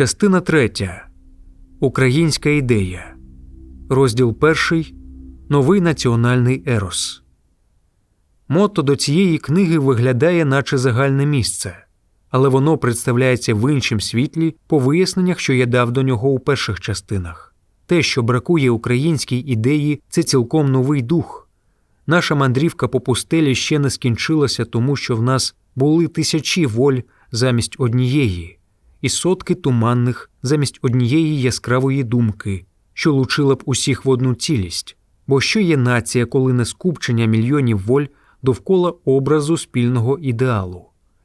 Частина третя. Українська ідея. Розділ перший. Новий національний ерос. Мото до цієї книги виглядає, наче загальне місце, але воно представляється в іншім світлі по виясненнях, що я дав до нього у перших частинах. Те, що бракує українській ідеї, це цілком новий дух. Наша мандрівка по пустелі ще не скінчилася, тому що в нас були тисячі воль замість однієї, і сотки туманних замість однієї яскравої думки, що лучила б усіх в одну цілість. Бо що є нація, коли не скупчення мільйонів воль довкола образу спільного ідеалу,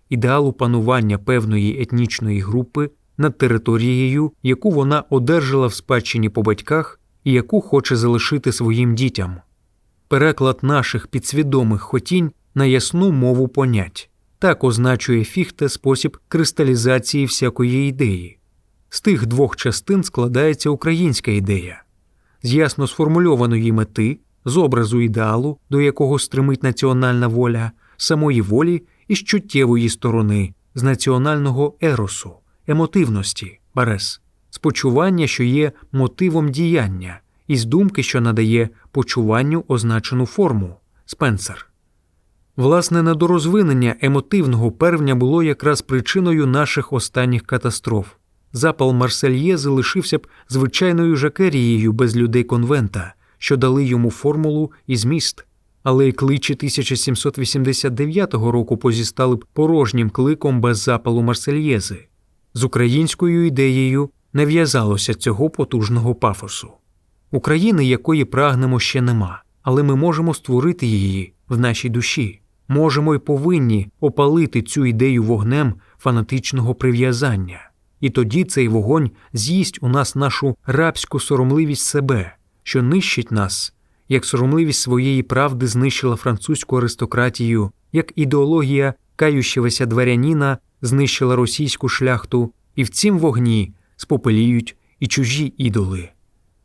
ідеалу панування певної етнічної групи над територією, яку вона одержала в спадщині по батьках і яку хоче залишити своїм дітям? Переклад наших підсвідомих хотінь на ясну мову понять так означує фіхте спосіб кристалізації всякої ідеї. З тих двох частин складається українська ідея, з ясно сформульованої мети, з образу ідеалу, до якого стримить національна воля, самої волі і чуттєвої сторони, з національного еросу, емотивності, барес, з почування, що є мотивом діяння, і з думки, що надає почуванню означену форму Спенсер. Власне, недорозвинення емотивного первня було якраз причиною наших останніх катастроф. Запал Марсельєзи лишився б звичайною жакерією без людей конвента, що дали йому формулу і зміст, але й кличі 1789 року позістали б порожнім кликом без запалу Марсельєзи. З українською ідеєю не в'язалося цього потужного пафосу. України, якої прагнемо, ще нема, але ми можемо створити її в нашій душі, можемо й повинні опалити цю ідею вогнем фанатичного прив'язання. І тоді цей вогонь з'їсть у нас нашу рабську соромливість себе, що нищить нас, як соромливість своєї правди знищила французьку аристократію, як ідеологія кающогося дворяніна знищила російську шляхту, і в цім вогні спопеліють і чужі ідоли.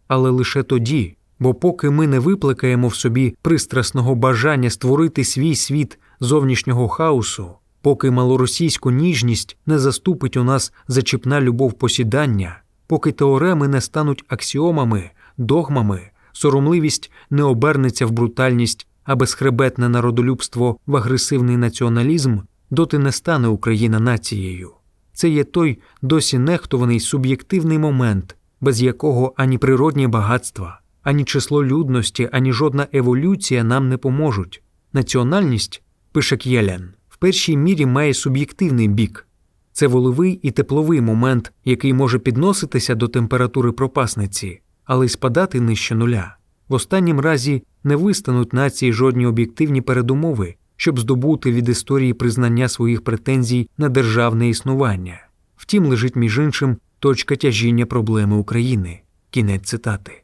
Але лише тоді, бо поки ми не випликаємо в собі пристрасного бажання створити свій світ зовнішнього хаосу, поки малоросійську ніжність не заступить у нас зачіпна любов посідання, поки теореми не стануть аксіомами, догмами, соромливість не обернеться в брутальність, а безхребетне народолюбство в агресивний націоналізм, доти не стане Україна нацією. Це є той досі нехтований суб'єктивний момент, без якого ані природні багатства, ані число людності, ані жодна еволюція нам не поможуть. Національність, пише К'єлен, в першій мірі має суб'єктивний бік. Це волевий і тепловий момент, який може підноситися до температури пропасниці, але й спадати нижче нуля. В останнім разі не вистануть нації жодні об'єктивні передумови, щоб здобути від історії признання своїх претензій на державне існування. Втім, лежить між іншим точка тяжіння проблеми України. Кінець цитати.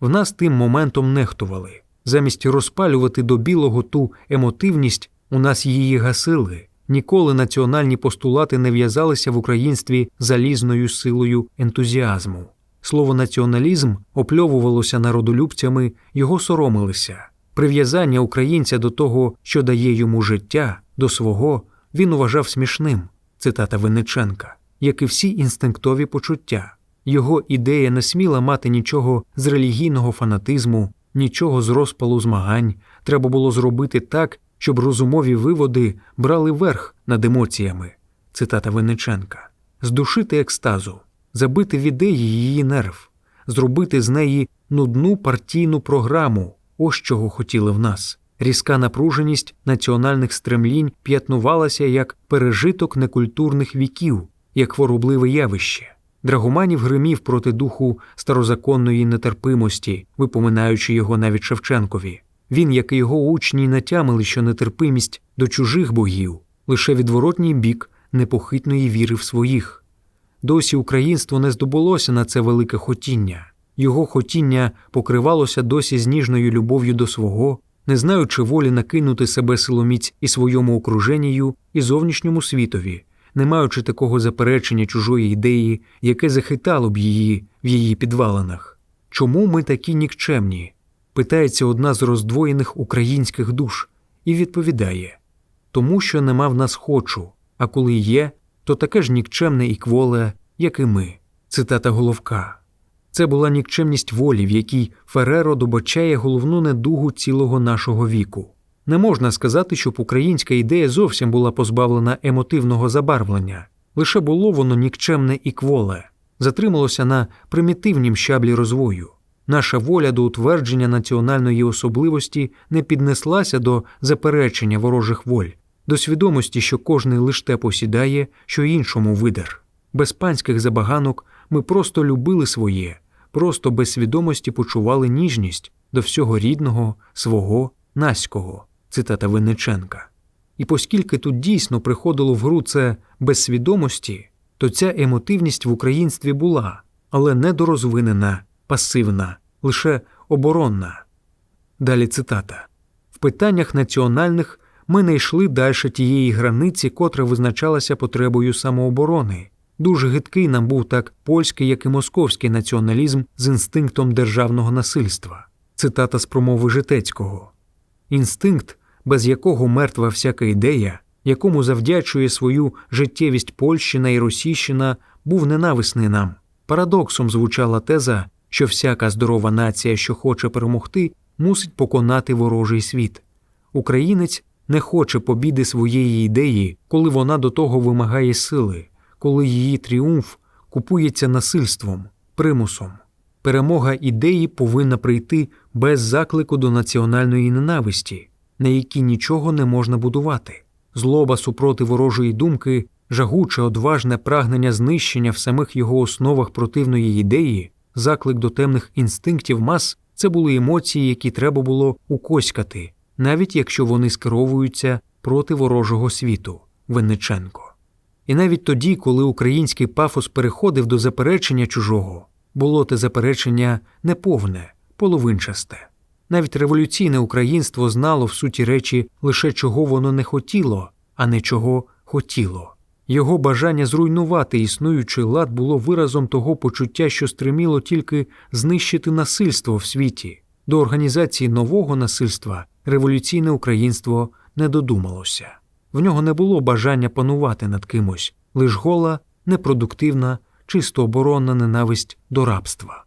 В нас тим моментом нехтували. Замість розпалювати до білого ту емотивність, у нас її гасили. Ніколи національні постулати не в'язалися в українстві залізною силою ентузіазму. Слово націоналізм опльовувалося народолюбцями, його соромилися. Прив'язання українця до того, що дає йому життя, до свого, він вважав смішним. Цитата Винниченка, як і всі інстинктові почуття. Його ідея не сміла мати нічого з релігійного фанатизму, нічого з розпалу змагань. Треба було зробити так, щоб розумові виводи брали верх над емоціями. Цитата Винниченка, здушити екстазу, забити в ідеї її нерв, зробити з неї нудну партійну програму. Ось чого хотіли в нас. Різка напруженість національних стремлінь п'ятнувалася як пережиток некультурних віків, як хворобливе явище. Драгоманів гримів проти духу старозаконної нетерпимості, випоминаючи його навіть Шевченкові. Він, як і його учні, натямили, що нетерпимість до чужих богів лише відворотній бік непохитної віри в своїх. Досі українство не здобулося на це велике хотіння. Його хотіння покривалося досі з ніжною любов'ю до свого, не знаючи волі накинути себе силоміць і своєму окруженню, і зовнішньому світові, не маючи такого заперечення чужої ідеї, яке захитало б її в її підвалинах. Чому ми такі нікчемні? питається одна з роздвоєних українських душ, і відповідає тому, що нема в нас хочу, а коли є, то таке ж нікчемне і кволе, як і ми. Цитата Головка. Це була нікчемність волі, в якій Фереро добачає головну недугу цілого нашого віку. Не можна сказати, щоб українська ідея зовсім була позбавлена емотивного забарвлення, лише було воно нікчемне і кволе, затрималося на примітивнім щаблі розвою. Наша воля до утвердження національної особливості не піднеслася до заперечення ворожих воль, до свідомості, що кожний лиш посідає, що іншому видер. Без панських забаганок ми просто любили своє, просто без свідомості почували ніжність до всього рідного, свого, наського, цитата Винниченка. І оскільки тут дійсно приходило в гру це без свідомості, то ця емотивність в українстві була, але недорозвинена, пасивна, лише оборонна. Далі цитата в питаннях національних ми не йшли далі тієї границі, котра визначалася потребою самооборони. Дуже гидкий нам був так польський, як і московський націоналізм з інстинктом державного насильства. Цитата з промови Житецького. Інстинкт, без якого мертва всяка ідея, якому завдячує свою життєвість Польщина і Російщина, був ненависний нам. Парадоксом звучала теза, що всяка здорова нація, що хоче перемогти, мусить поконати ворожий світ. Українець не хоче побіди своєї ідеї, коли вона до того вимагає сили, коли її тріумф купується насильством, примусом. Перемога ідеї повинна прийти без заклику до національної ненависті, на якій нічого не можна будувати. Злоба супроти ворожої думки, жагуче одважне прагнення знищення в самих його основах противної ідеї, заклик до темних інстинктів мас це були емоції, які треба було укоськати, навіть якщо вони скеровуються проти ворожого світу. Винниченко. І навіть тоді, коли український пафос переходив до заперечення чужого, було те заперечення неповне, половинчасте. Навіть революційне українство знало в суті речі лише чого воно не хотіло, а не чого хотіло. Його бажання зруйнувати існуючий лад було виразом того почуття, що стриміло тільки знищити насильство в світі. До організації нового насильства революційне українство не додумалося. В нього не було бажання панувати над кимось, лиш гола, непродуктивна, чисто оборонна ненависть до рабства.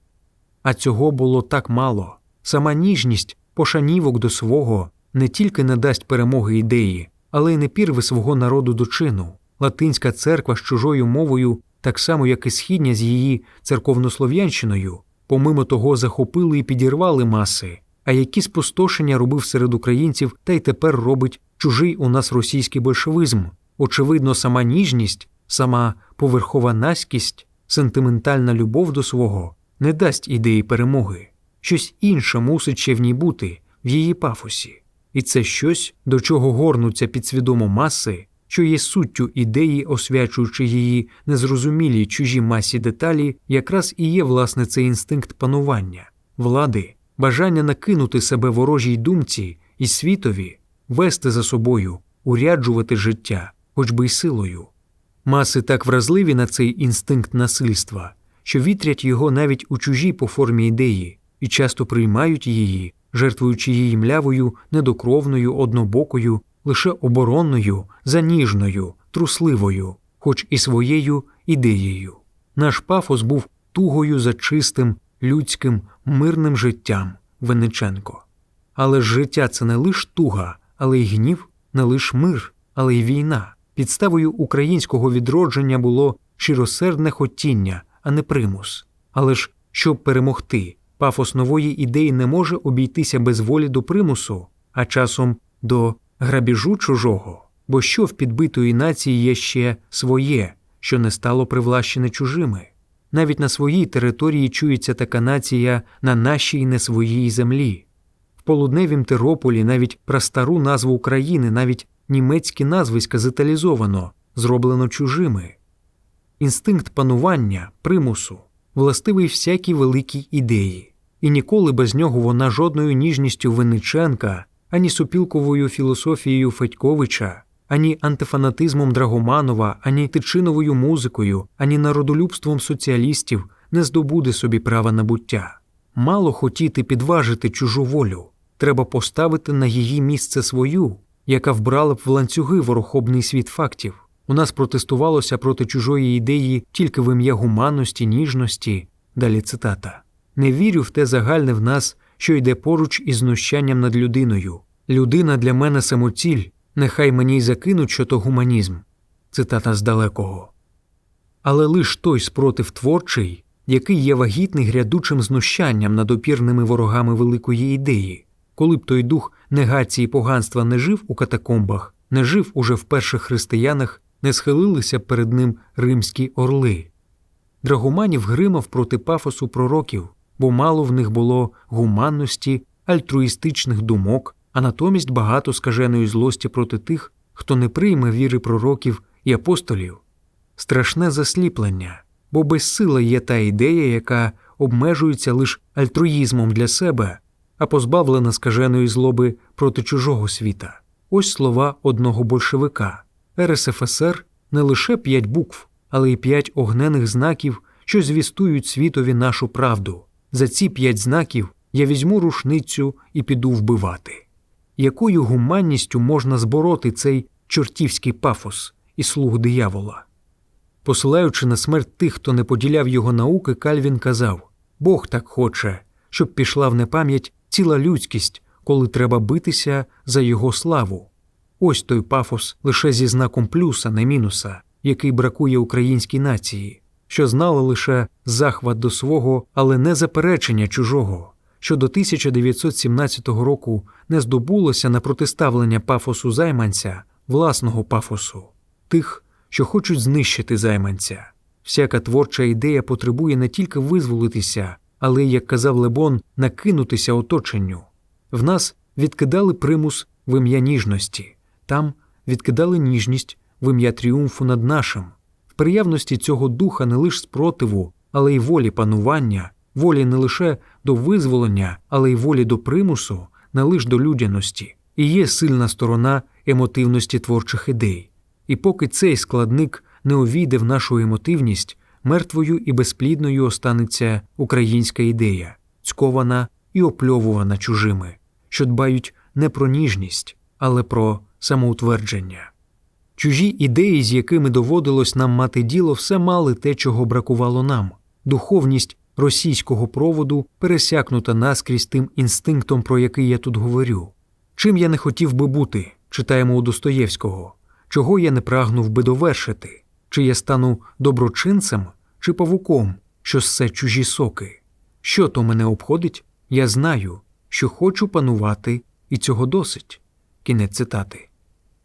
А цього було так мало. Сама ніжність, пошанівок до свого не тільки не дасть перемоги ідеї, але й не пірве свого народу до чину. Латинська церква з чужою мовою, так само як і східня з її церковнослов'янщиною, помимо того захопили і підірвали маси, а які спустошення робив серед українців та й тепер робить чужий у нас російський большевизм. Очевидно, сама ніжність, сама поверхова наськість, сентиментальна любов до свого не дасть ідеї перемоги. Щось інше мусить ще в ній бути, в її пафосі. І це щось, до чого горнуться підсвідомо маси, що є суттю ідеї, освячуючи її незрозумілі чужі масі деталі, якраз і є власне цей інстинкт панування, влади, бажання накинути себе ворожій думці і світові, вести за собою, уряджувати життя, хоч би й силою. Маси так вразливі на цей інстинкт насильства, що вітрять його навіть у чужій по формі ідеї і часто приймають її, жертвуючи її млявою, недокровною, однобокою, лише оборонною, заніжною, трусливою, хоч і своєю ідеєю. Наш пафос був тугою за чистим, людським, мирним життям Винниченко. Але ж життя це не лиш туга, але й гнів, не лиш мир, але й війна. Підставою українського відродження було щиросердне хотіння, а не примус. Але ж щоб перемогти, пафос нової ідеї не може обійтися без волі до примусу, а часом до грабіжу чужого, бо що в підбитої нації є ще своє, що не стало привлащене чужими. Навіть на своїй території чується така нація на нашій не своїй землі. В полудневім Терополі навіть прастару назву України, навіть німецькі назвиська зеталізовано, зроблено чужими. Інстинкт панування, примусу, властивий всякій великій ідеї, і ніколи без нього вона жодною ніжністю Винниченка, ані супілковою філософією Федьковича, ані антифанатизмом Драгоманова, ані тичиновою музикою, ані народолюбством соціалістів не здобуде собі права на буття. Мало хотіти підважити чужу волю, треба поставити на її місце свою, яка вбрала б в ланцюги ворохобний світ фактів. У нас протестувалося проти чужої ідеї тільки в ім'я гуманності, ніжності. Далі цитата. Не вірю в те загальне в нас, що йде поруч із знущанням над людиною. Людина для мене самоціль, нехай мені й закинуть, що то гуманізм. Цитата з далекого. Але лиш той спротив творчий, який є вагітний грядучим знущанням над опірними ворогами великої ідеї, коли б той дух негації поганства не жив у катакомбах, не жив уже в перших християнах, не схилилися перед ним римські орли. Драгоманів гримав проти пафосу пророків, бо мало в них було гуманності, альтруїстичних думок, а натомість багато скаженої злості проти тих, хто не прийме віри пророків і апостолів. Страшне засліплення, бо безсила є та ідея, яка обмежується лише альтруїзмом для себе, а позбавлена скаженої злоби проти чужого світа. Ось слова одного большевика. РСФСР не лише п'ять букв, але й п'ять огнених знаків, що звістують світові нашу правду. За ці п'ять знаків я візьму рушницю і піду вбивати. Якою гуманністю можна збороти цей чортівський пафос і слуг диявола? Посилаючи на смерть тих, хто не поділяв його науки, Кальвін казав Бог так хоче, щоб пішла в непам'ять ціла людськість, коли треба битися за його славу. Ось той пафос лише зі знаком плюса, не мінуса, який бракує українській нації, що знала лише захват до свого, але не заперечення чужого, що до 1917 року не здобулося на протиставлення пафосу займанця, власного пафосу, тих, що хочуть знищити займанця. Всяка творча ідея потребує не тільки визволитися, але, як казав Лебон, накинутися оточенню. В нас відкидали примус в ім'я ніжності, там відкидали ніжність в ім'я тріумфу над нашим, приявності цього духа не лише спротиву, але й волі панування, волі не лише до визволення, але й волі до примусу, не лише до людяності, і є сильна сторона емотивності творчих ідей. І поки цей складник не увійде в нашу емотивність, мертвою і безплідною останеться українська ідея, цькована і опльовувана чужими, що дбають не про ніжність, але про самоутвердження. Чужі ідеї, з якими доводилось нам мати діло, все мали те, чого бракувало нам. Духовність російського проводу пересякнута наскрізь тим інстинктом, про який я тут говорю. Чим я не хотів би бути, читаємо у Достоєвського, чого я не прагнув би довершити, чи я стану доброчинцем, чи павуком, що ссе чужі соки. Що то мене обходить, я знаю, що хочу панувати, і цього досить. Кінець цитати.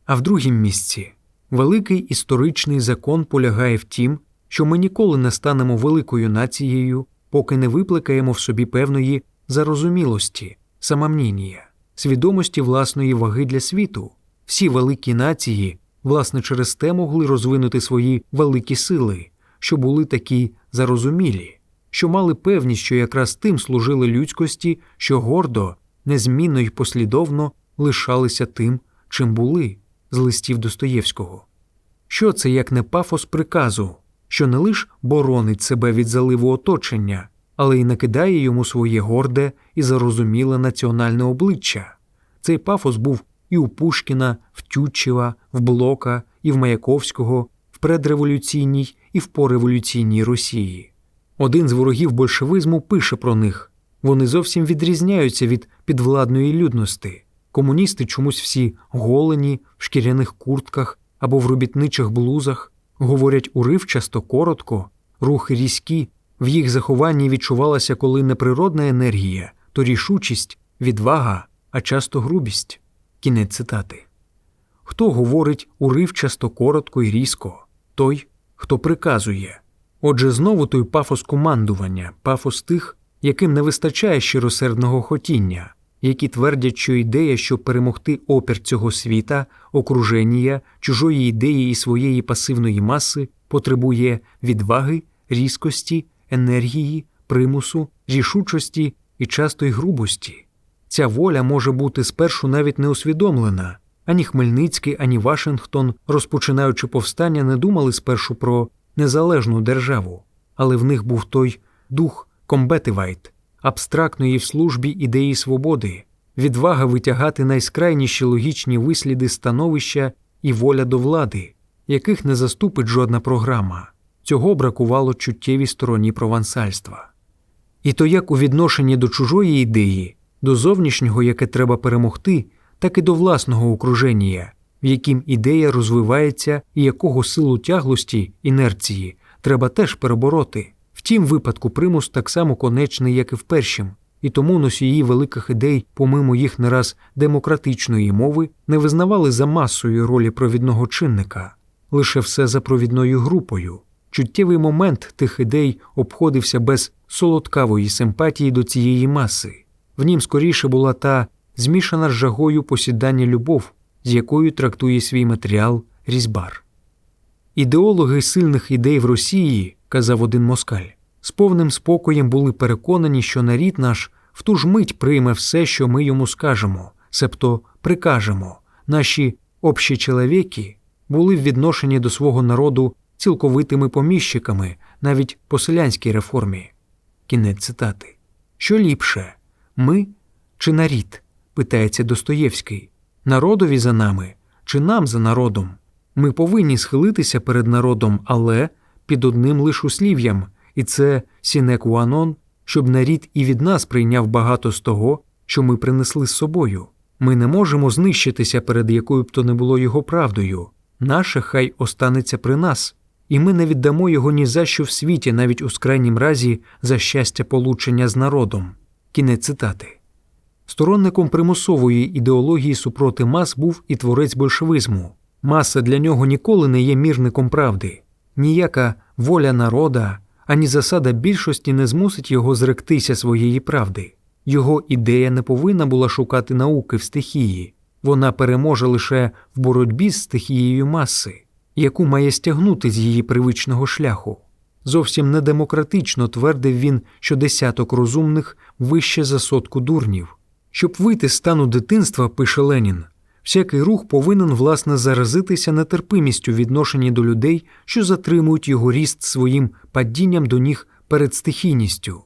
А в другім місці великий історичний закон полягає в тім, що ми ніколи не станемо великою нацією, поки не випликаємо в собі певної зарозумілості, самомніння, свідомості власної ваги для світу. Всі великі нації, власне, через те могли розвинути свої великі сили, що були такі зарозумілі, що мали певність, що якраз тим служили людськості, що гордо, незмінно й послідовно лишалися тим, чим були, з листів Достоєвського. Що це як не пафос приказу, що не лиш боронить себе від заливу оточення, але й накидає йому своє горде і зарозуміле національне обличчя. Цей пафос був і у Пушкіна, в Тютчева, в Блока, і в Маяковського, в предреволюційній і в пореволюційній Росії. Один з ворогів большевизму пише про них вони зовсім відрізняються від підвладної людності. Комуністи чомусь всі голені, в шкіряних куртках або в робітничих блузах, говорять уривчасто, коротко, рухи різкі, в їх захованні відчувалася коли не природна енергія, то рішучість, відвага, а часто грубість. Кінець цитати. Хто говорить уривчасто, коротко і різко? Той, хто приказує. Отже, знову той пафос командування, пафос тих, яким не вистачає щиросердного хотіння, які твердять, що ідея, щоб перемогти опір цього світа, окруження, чужої ідеї і своєї пасивної маси, потребує відваги, різкості, енергії, примусу, рішучості і часто й грубості. Ця воля може бути спершу навіть не усвідомлена. Ані Хмельницький, ані Вашингтон, розпочинаючи повстання, не думали спершу про незалежну державу, але в них був той дух комбетивайт, абстрактної в службі ідеї свободи, відвага витягати найскрайніші логічні висліди становища і воля до влади, яких не заступить жодна програма. Цього бракувало чуттєвій стороні провансальства. І то як у відношенні до чужої ідеї, до зовнішнього, яке треба перемогти, так і до власного окруження, в яким ідея розвивається і якого силу тяглості, інерції треба теж перебороти. В тім випадку примус так само конечний, як і в першім, і тому носії великих ідей, помимо їх не раз демократичної мови, не визнавали за масою ролі провідного чинника, лише все за провідною групою. Чуттєвий момент тих ідей обходився без солодкавої симпатії до цієї маси. В нім скоріше була та змішана з жагою посідання любов, з якою трактує свій матеріал різьбар. Ідеологи сильних ідей в Росії, казав один москаль, з повним спокоєм були переконані, що нарід наш в ту ж мить прийме все, що ми йому скажемо, себто прикажемо. Наші общі чоловіки були в відношенні до свого народу цілковитими поміщиками навіть по селянській реформі. Кінець цитати. Що ліпше, ми чи нарід? питається Достоєвський. Народові за нами чи нам за народом? Ми повинні схилитися перед народом, але під одним лиш услів'ям, і це сінекуанон, щоб нарід і від нас прийняв багато з того, що ми принесли з собою. Ми не можемо знищитися перед якою б то не було його правдою. Наше хай останеться при нас, і ми не віддамо його ні за що в світі, навіть у скрайнім разі за щастя получення з народом. Кінець цитати. Сторонником примусової ідеології супроти мас був і творець большевизму. Маса для нього ніколи не є мірником правди, ніяка воля народа, ані засада більшості не змусить його зректися своєї правди. Його ідея не повинна була шукати науки в стихії, вона переможе лише в боротьбі з стихією маси, яку має стягнути з її привичного шляху. Зовсім недемократично твердив він, що десяток розумних вище за сотку дурнів. Щоб вийти з стану дитинства, пише Ленін, всякий рух повинен власне заразитися нетерпимістю відношенні до людей, що затримують його ріст своїм падінням до ніг перед стихійністю.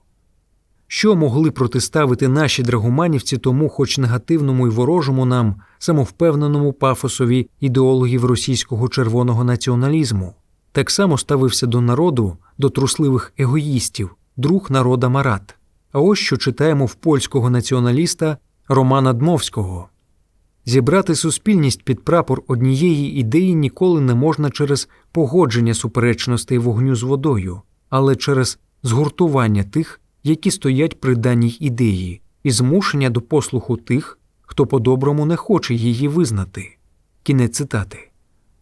Що могли протиставити наші драгоманівці тому, хоч негативному і ворожому нам, самовпевненому пафосові ідеологів російського червоного націоналізму? Так само ставився до народу, до трусливих егоїстів, друг народа Марат. А ось що читаємо в польського націоналіста Романа Дмовського. Зібрати суспільність під прапор однієї ідеї ніколи не можна через погодження суперечностей вогню з водою, але через згуртування тих, які стоять при даній ідеї, і змушення до послуху тих, хто по-доброму не хоче її визнати. Кінець цитати.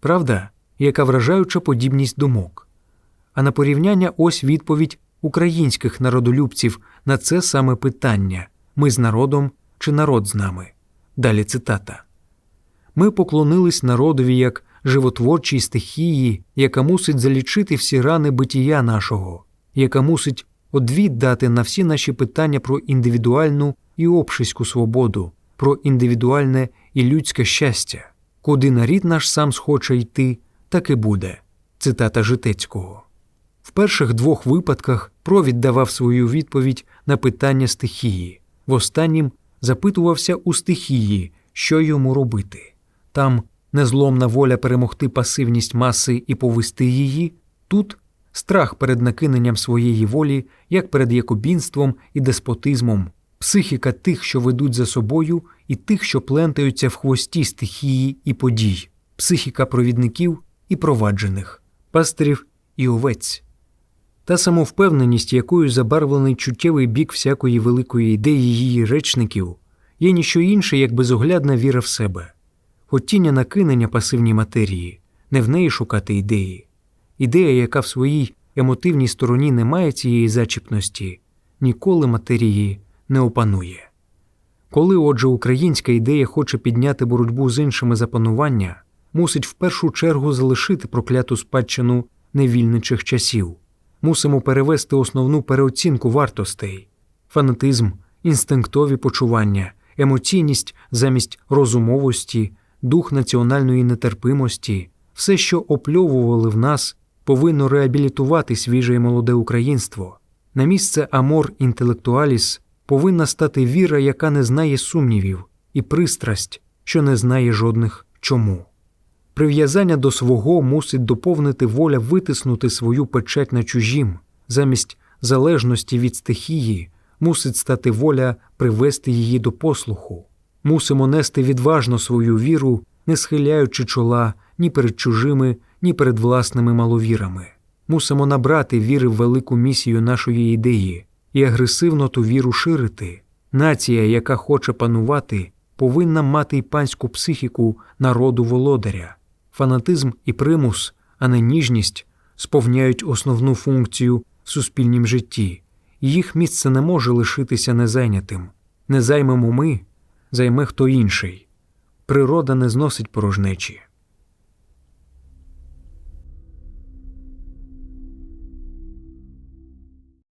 Правда, яка вражаюча подібність думок. А на порівняння ось відповідь українських народолюбців на це саме питання ми з народом чи народ з нами. Далі цитата. Ми поклонились народові як животворчій стихії, яка мусить залічити всі рани битія нашого, яка мусить одвід дати на всі наші питання про індивідуальну і общиську свободу, про індивідуальне і людське щастя, куди нарід наш сам схоче йти, так і буде. Цитата Житецького. В перших двох випадках провід давав свою відповідь на питання стихії, в останнім запитувався у стихії, що йому робити. Там незломна воля перемогти пасивність маси і повести її, тут страх перед накиненням своєї волі, як перед якобінством і деспотизмом, психіка тих, що ведуть за собою, і тих, що плентаються в хвості стихії і подій, психіка провідників і проваджених, пастирів і овець. Та самовпевненість, якою забарвлений чуттєвий бік всякої великої ідеї її речників, є ніщо інше, як безоглядна віра в себе, хотіння накинення пасивній матерії, не в неї шукати ідеї. Ідея, яка в своїй емотивній стороні не має цієї зачіпності, ніколи матерії не опанує. Коли, отже, українська ідея хоче підняти боротьбу з іншими за панування, мусить в першу чергу залишити прокляту спадщину невільничих часів мусимо перевести основну переоцінку вартостей, фанатизм, інстинктові почування, емоційність замість розумовості, дух національної нетерпимості, все, що опльовували в нас, повинно реабілітувати свіже і молоде українство. На місце амор інтелектуаліс повинна стати віра, яка не знає сумнівів, і пристрасть, що не знає жодних чому. Прив'язання до свого мусить доповнити воля витиснути свою печать на чужім, замість залежності від стихії мусить стати воля привести її до послуху. Мусимо нести відважно свою віру, не схиляючи чола ні перед чужими, ні перед власними маловірами. Мусимо набрати віри в велику місію нашої ідеї і агресивно ту віру ширити. Нація, яка хоче панувати, повинна мати й панську психіку народу володаря. Фанатизм і примус, а не ніжність, сповняють основну функцію в суспільнім житті. Їх місце не може лишитися незайнятим. Не займемо ми, займе хто інший. Природа не зносить порожнечі.